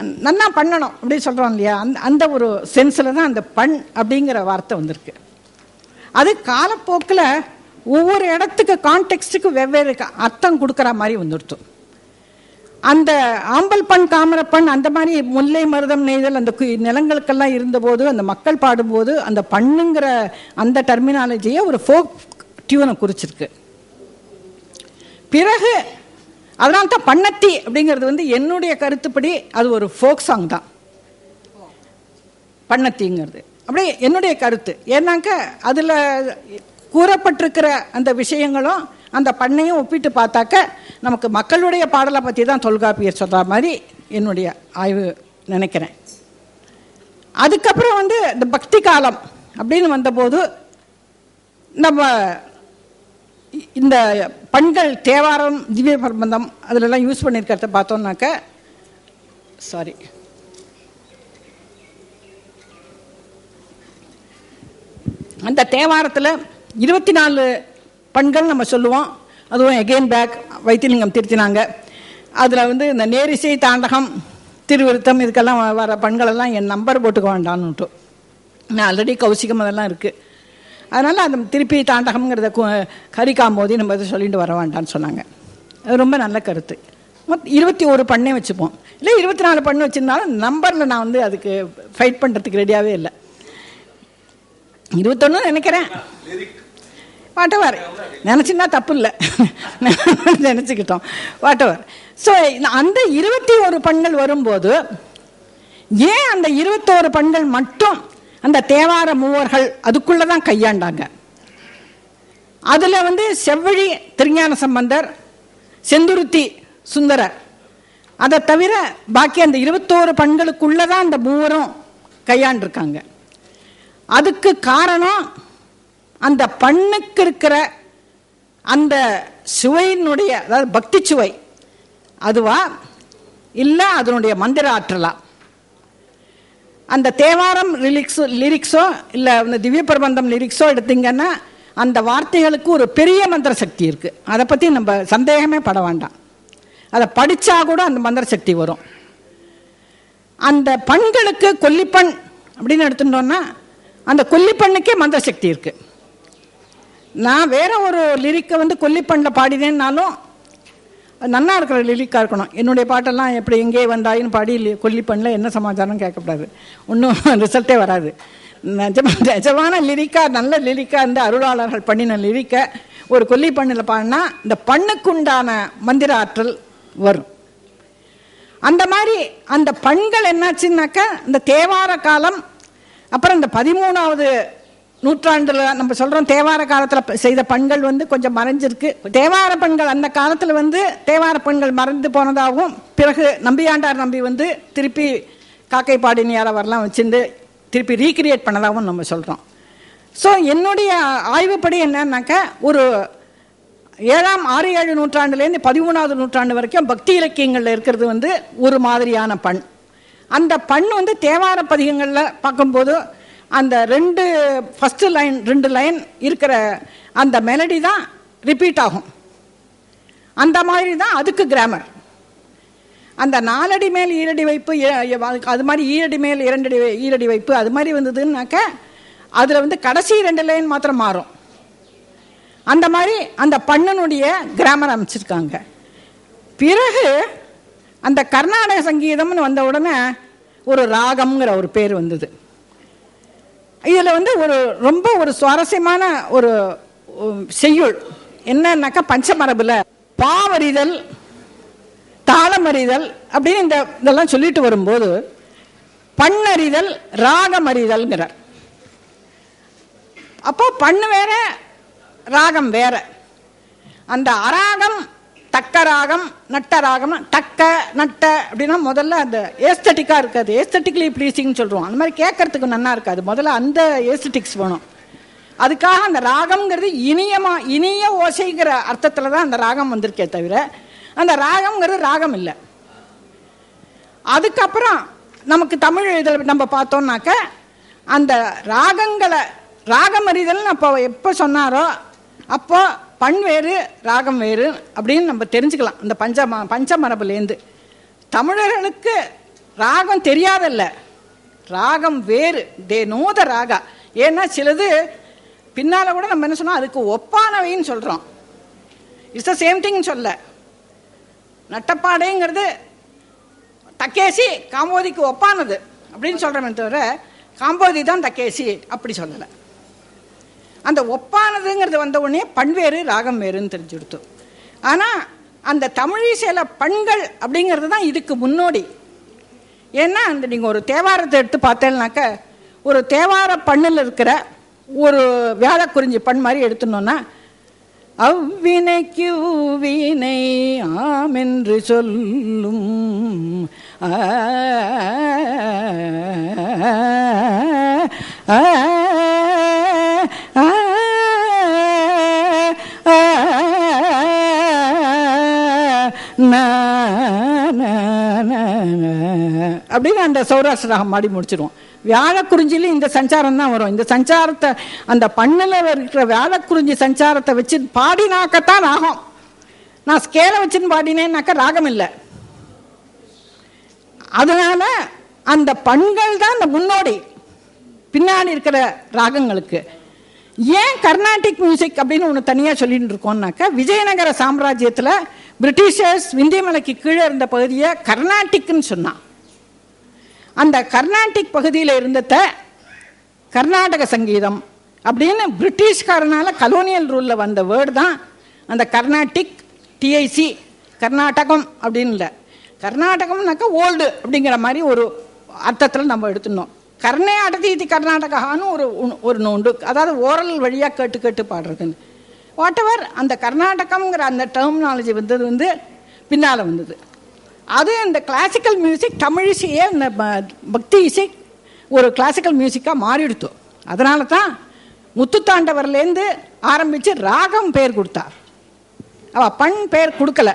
நன்னா பண்ணணும் அப்படின்னு சொல்கிறோம் இல்லையா? அந்த அந்த ஒரு சென்ஸில் தான் அந்த பண் அப்படிங்கிற வார்த்தை வந்திருக்கு. அது காலப்போக்கில் ஒவ்வொரு இடத்துக்கு கான்டெக்ஸ்ட்டுக்கு வெவ்வேறு அர்த்தம் கொடுக்குற மாதிரி வந்துடுத்து. அந்த ஆம்பல் பண் காமரப்பண் அந்த மாதிரி முல்லை மருதம் நெய்தல் அந்த கு- நிலங்களுக்கெல்லாம் இருந்தபோது அந்த மக்கள் பாடும்போது அந்த பண்ணுங்கிற அந்த டெர்மினாலஜியை ஒரு ஃபோக் டியூனை குறிச்சிருக்கு. பிறகு அதனால தான் பண்ணத்தி அப்படிங்கிறது வந்து என்னுடைய கருத்துப்படி அது ஒரு ஃபோக் சாங் தான். பண்ணத்திங்கிறது அப்படியே என்னுடைய கருத்து. ஏன்னாக்க அதில் கூறப்பட்டிருக்கிற அந்த விஷயங்களும் அந்த பண்ணையும் ஒப்பிட்டு பார்த்தாக்க நமக்கு மக்களுடைய பாடலை பற்றி தான் தொல்காப்பியர் சொல்கிற மாதிரி என்னுடைய ஆய்வு நினைக்கிறேன். அதுக்கப்புறம் வந்து இந்த பக்தி காலம் அப்படின்னு வந்தபோது நம்ம இந்த பண்கள் தேவாரம் திவ்ய பிரபந்தம் அதிலெல்லாம் யூஸ் பண்ணியிருக்கிறத பார்த்தோம்னாக்க சாரி அந்த தேவாரத்தில் இருபத்தி நாலு பண்கள் நம்ம சொல்லுவோம். அதுவும் எகெயின் பேக் வைத்தியலிங்கம் திருத்தினாங்க. அதில் வந்து இந்த நேரிசை தாண்டகம் திருவிருத்தம் இதுக்கெல்லாம் வ- வர பண்களெல்லாம் என் நம்பர் போட்டுக்க வேண்டான்னுட்டு நான் ஆல்ரெடி கௌசிகம் அதெல்லாம் இருக்குது அதனால் அந்த திருப்பி தாண்டகம்ங்கிறத கு- கரிக்காம்போதி நம்ம இதை சொல்லிட்டு வர வேண்டாம்னு சொன்னாங்க. அது ரொம்ப நல்ல கருத்து. மொத் இருபத்தி ஒரு பண்ணே வச்சுப்போம். இல்லை இருபத்தி நாலு பண்ணு வச்சுருந்தாலும் நம்பரில் நான் வந்து அதுக்கு ஃபைட் பண்ணுறதுக்கு ரெடியாகவே இல்லை. இருபத்தொன்னு நினைக்கிறேன். வாட்டவர் நினச்சின்னா தப்பு இல்லை. நினச்சிக்கிட்டோம். வாட்டவர் ஸோ அந்த இருபத்தி ஒரு பண்கள் வரும்போது ஏன் அந்த இருபத்தோரு பண்கள் மட்டும் அந்த தேவார மூவர்கள் அதுக்குள்ளே தான் கையாண்டாங்க. அதில் வந்து செவ்வழி திருஞான சம்பந்தர் செந்துருத்தி சுந்தரர். அதை தவிர பாக்கி அந்த இருபத்தோரு பண்களுக்குள்ளே தான் அந்த மூவரும் கையாண்டிருக்காங்க. அதுக்கு காரணம் அந்த பண்ணுக்கு இருக்கிற அந்த சுவையினுடைய அதாவது பக்தி சுவை. அதுவா? இல்லை அதனுடைய மந்திர ஆற்றலா? அந்த தேவாரம் லிரிக்ஸோ லிரிக்ஸோ இல்லை இந்த திவ்ய பிரபந்தம் லிரிக்ஸோ எடுத்தீங்கன்னா அந்த வார்த்தைகளுக்கு ஒரு பெரிய மந்திர சக்தி இருக்குது அதை பற்றி நம்ம சந்தேகமே பட வேண்டாம். அதை படித்தா கூட அந்த மந்திர சக்தி வரும். அந்த பண்களுக்கு கொல்லிப்பண் அப்படின்னு எடுத்துட்டோன்னா அந்த கொல்லிப்பண்ணுக்கே மந்திர சக்தி இருக்குது நான் வேற ஒரு லிரிக்கை வந்து கொல்லிப்பண்ணில் பாடினேன்னாலும் நன்னா இருக்கிற லிரிக்காக இருக்கணும். என்னுடைய பாட்டெல்லாம் எப்படி எங்கே வந்தாயின்னு பாடி கொல்லி கொல்லிப்பண்ணில் என்ன சமாச்சாரம் கேட்கக்கூடாது. ஒன்றும் ரிசல்ட்டே வராது. நிஜமா நிஜமான லிரிக்காக நல்ல லிரிக்காக இந்த அருளாளர்கள் பண்ணின லிரிக்கை ஒரு கொல்லிப்பண்ணில் பாடினா இந்த பண்ணுக்குண்டான மந்திர ஆற்றல் வரும். அந்த மாதிரி அந்த பண்கள் என்னாச்சுன்னாக்க இந்த தேவார காலம் அப்புறம் இந்த பதிமூணாவது நூற்றாண்டில் நம்ம சொல்கிறோம் தேவார காலத்தில் செய்த பண்கள் வந்து கொஞ்சம் மறைஞ்சிருக்கு. தேவார பண்கள் அந்த காலத்தில் வந்து தேவார பெண்கள் மறைந்து போனதாகவும் பிறகு நம்பியாண்டார் நம்பி வந்து திருப்பி காக்கை பாடினியார் அவரெல்லாம் வச்சுட்டு திருப்பி ரீக்ரியேட் பண்ணதாகவும் நம்ம சொல்கிறோம் ஸோ என்னுடைய ஆய்வுப்படி என்னன்னாக்கா ஒரு ஏழாம் ஆறு ஏழு நூற்றாண்டுலேருந்து பதிமூணாவது நூற்றாண்டு வரைக்கும் பக்தி இலக்கியங்களில் இருக்கிறது வந்து ஒரு மாதிரியான பண். அந்த பண் வந்து தேவார பதிகங்களில் பார்க்கும்போது அந்த ரெண்டு ஃபஸ்ட்டு லைன் ரெண்டு லைன் இருக்கிற அந்த மெலடி தான் ரிப்பீட் ஆகும். அந்த மாதிரி தான் அதுக்கு கிராமர் அந்த நாலடி மேல் ஈரடி வைப்பு அது மாதிரி ஈரடி மேல் இரண்டடி ஈரடி வைப்பு அது மாதிரி வந்ததுன்னாக்க அதில் வந்து கடைசி ரெண்டு லைன் மாத்திரம் மாறும். அந்த மாதிரி அந்த பண்ணனுடைய கிராமர் அமைச்சிருக்காங்க. பிறகு அந்த கர்நாடக சங்கீதம்னு வந்த உடனே ஒரு ராகம்ங்கிற ஒரு பேர் வந்தது. இதில் வந்து ஒரு ரொம்ப ஒரு சுவாரஸ்யமான ஒரு செய்யுள். என்னன்னாக்கா பஞ்சமரபில் பாவறிதல் தாளமறிதல் அப்படின்னு இந்த இதெல்லாம் சொல்லிட்டு வரும்போது பண்ணறிதல் ராகமறிதல்ங்கிறார். அப்போ பண்ணு வேற ராகம் வேற. அந்த அராகம் டக்கராகம் ராகம் நட்ட ராகம் நட்ட அப்படின்னா முதல்ல அந்த ஏஸ்தட்டிக்காக இருக்காது. ஏஸ்தட்டிக்லி ப்ளீசிங்னு சொல்கிறோம் அந்த மாதிரி கேட்கறதுக்கு நல்லா இருக்காது. முதல்ல அந்த ஏஸ்தட்டிக்ஸ் வேணும். அதுக்காக அந்த ராகம்ங்கிறது இனியமா இனிய ஓசைங்கிற அர்த்தத்தில் தான் அந்த ராகம் வந்திருக்கே தவிர அந்த ராகம்ங்கிறது ராகம் இல்லை. அதுக்கப்புறம் நமக்கு தமிழ் இதில் நம்ம பார்த்தோம்னாக்க அந்த ராகங்களை ராகம் அறிதல் அப்போ எப்போ சொன்னாரோ அப்போ பண் வேறு ராகம் வேறு அப்படின்னு நம்ம தெரிஞ்சுக்கலாம். இந்த பஞ்ச பஞ்சமரபுலேருந்து தமிழர்களுக்கு ராகம் தெரியாதல்ல. ராகம் வேறு. தே நோத ராகா. ஏன்னா சிலது பின்னால் கூட நம்ம என்ன சொன்னோம்? அதுக்கு ஒப்பானவைன்னு சொல்கிறோம் இட்ஸ் த சேம் திங் சொல்ல. நட்டப்பாடைங்கிறது தக்கேசி காம்போதிக்கு ஒப்பானது அப்படின்னு சொல்கிறோமே தவிர காம்போதி தான் தக்கேசி அப்படி சொல்லலை. அந்த ஒப்பானதுங்கிறது வந்த உடனே பண்வேறு ராகம் வேறுன்னு தெரிஞ்சு கொடுத்தோம். ஆனால் அந்த தமிழிசையில் பண்கள் அப்படிங்கிறது தான் இதுக்கு முன்னோடி. ஏன்னா அந்த நீங்கள் ஒரு தேவாரத்தை எடுத்து பார்த்தேன்னாக்க ஒரு தேவார பண்ணில் இருக்கிற ஒரு வியாழக்குறிஞ்சி பண் மாதிரி எடுத்துனோன்னா அவ்வினைக்கு வீணை ஆமென்று சொல்லும் ஆ, அப்படின்னு அந்த சௌராஷ்டிர ராகம் மாடி முடிச்சிருவோம். வியாழக்குறிஞ்சில இந்த சஞ்சாரம் தான் வரும். இந்த சஞ்சாரத்தை அந்த பண்ணில் இருக்கிற வியாழக்குறிஞ்சி சஞ்சாரத்தை வச்சு பாடினாக்கத்தான் ராகம். நான் ஸ்கேலை வச்சுன்னு பாடினேன்னாக்கா ராகம் இல்லை. அதனால அந்த பண்கள் தான் அந்த முன்னோடி. பின்னாடி இருக்கிற ராகங்களுக்கு. ஏன் கர்நாடிக் மியூசிக் அப்படின்னு ஒன்று தனியாக சொல்லிட்டு இருக்கோம்னாக்கா விஜயநகர சாம்ராஜ்யத்தில் பிரிட்டிஷர்ஸ் விந்தியமலைக்கு கீழே இருந்த பகுதியை கர்நாட்டிக்குன்னு சொன்னான். அந்த கர்நாட்டிக் பகுதியில் இருந்தத கர்நாடக சங்கீதம் அப்படின்னு பிரிட்டிஷ்காரனால் கலோனியல் ரூலில் வந்த வேர்டு தான் அந்த கர்நாட்டிக் டிஐசி கர்நாடகம் அப்படின்னு இல்லை கர்நாடகம்னாக்கா ஓல்டு அப்படிங்கிற மாதிரி ஒரு அர்த்தத்தில் நம்ம எடுத்துனோம் கர்ணே அடதீதி கர்நாடகான்னு ஒரு ஒரு நோண்டு அதாவது ஓரல் வழியாக கேட்டு கேட்டு பாடுறதுன்னு. வாட் எவர் அந்த கர்நாடகம்ங்கிற அந்த டெர்மினாலஜி வந்தது வந்து பின்னால் வந்தது. அது அந்த கிளாசிக்கல் மியூசிக் தமிழ் இசையே இந்த ப- பக்தி இசை ஒரு கிளாசிக்கல் மியூசிக்காக மாறிடுத்து. அதனால தான் முத்துத்தாண்டவர்லேருந்து ஆரம்பித்து ராகம் பேர் கொடுத்தார். அவள் பண் பேர் கொடுக்கல.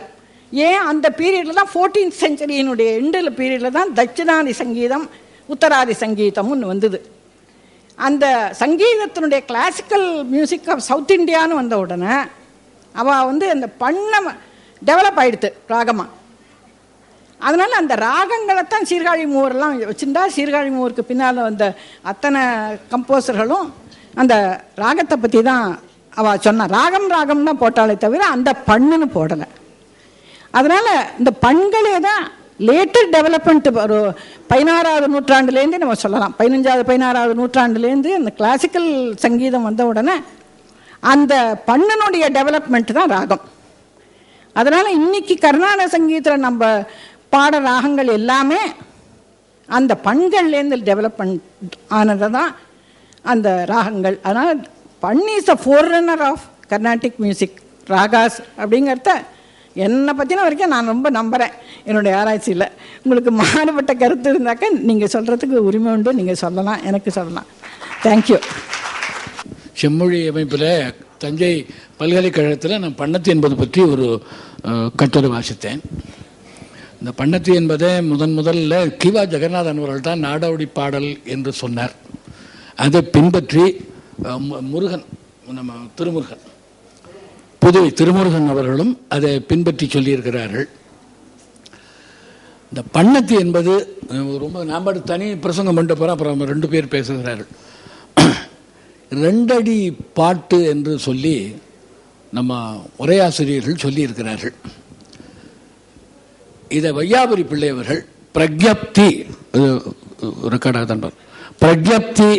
ஏன் அந்த பீரியடில் தான் ஃபோர்டீன்த் செஞ்சுரியினுடைய எண்டில் பீரியடில் தான் தட்சிணாதி சங்கீதம் உத்தராதி சங்கீதம்னு வந்தது. அந்த சங்கீதத்தினுடைய கிளாசிக்கல் மியூசிக் ஆஃப் சவுத் இந்தியான்னு வந்த உடனே அவள் வந்து அந்த பண்ணை டெவலப் ஆகிடுது ராகமாக அதனால் அந்த ராகங்களை தான் சீர்காழி மூவரெல்லாம் வச்சுருந்தா சீர்காழி மூவருக்கு பின்னால் வந்த அத்தனை கம்போசர்களும் அந்த ராகத்தை பற்றி தான் அவள் சொன்னான் ராகம் ராகம் தான் போட்டாலே தவிர அந்த பண்ணுன்னு போடலை. அதனால் இந்த பண்களே தான் லேட்டர் டெவலப்மெண்ட் ஒரு பதினாறாவது நூற்றாண்டுலேருந்து நம்ம சொல்லலாம். பதினஞ்சாவது பதினாறாவது நூற்றாண்டுலேருந்து அந்த கிளாசிக்கல் சங்கீதம் வந்த உடனே அந்த பண்ணனுடைய டெவலப்மெண்ட் தான் ராகம். அதனால் இன்னைக்கு கர்நாடக சங்கீதத்தில் நம்ம பாட ராகங்கள் எல்லாமே அந்த பண்கள்லேருந்து டெவலப்மெண்ட் ஆனது தான் அந்த ராகங்கள். அதனால் பண் is a forerunner of Carnatic music ragas அப்படிங்கிறத என்னை பற்றின வரைக்கும் நான் ரொம்ப நம்புகிறேன் என்னுடைய ஆராய்ச்சியில். உங்களுக்கு மாறுபட்ட கருத்து இருந்தாக்க நீங்கள் சொல்கிறதுக்கு உரிமை உண்டு நீங்கள் சொல்லலாம் எனக்கு சொல்லலாம். தேங்க்யூ செம்மொழி அமைப்பில் தஞ்சை பல்கலைக்கழகத்தில் நான் பண்ணத்து என்பது பற்றி ஒரு கட்டுரை வாசித்தேன். இந்த பண்ணத்து என்பதை முதன் முதல்ல கிவா ஜெகநாதன் அவர்கள் தான் நாடோடி பாடல் என்று சொன்னார். அதை பின்பற்றி மு- முருகன் நம்ம திருமுருகன் புதுவை திருமுருகன் அவர்களும் அதை பின்பற்றி சொல்லியிருக்கிறார்கள். இந்த பண்ணத்து என்பது ரொம்ப நாம் தனி பிரசங்கம் பண்ணிட்டு போகிறோம் அப்புறம் ரெண்டு பேர் பேசுகிறார்கள். ரெண்டடி பாட்டு என்று சொல்லி நம்ம உரையாசிரியர்கள் சொல்லியிருக்கிறார்கள். இதை வையாபுரி பிள்ளையவர்கள் பிரக்யப்தி ரெக்கார்டாக தான் பிரக்யப்தி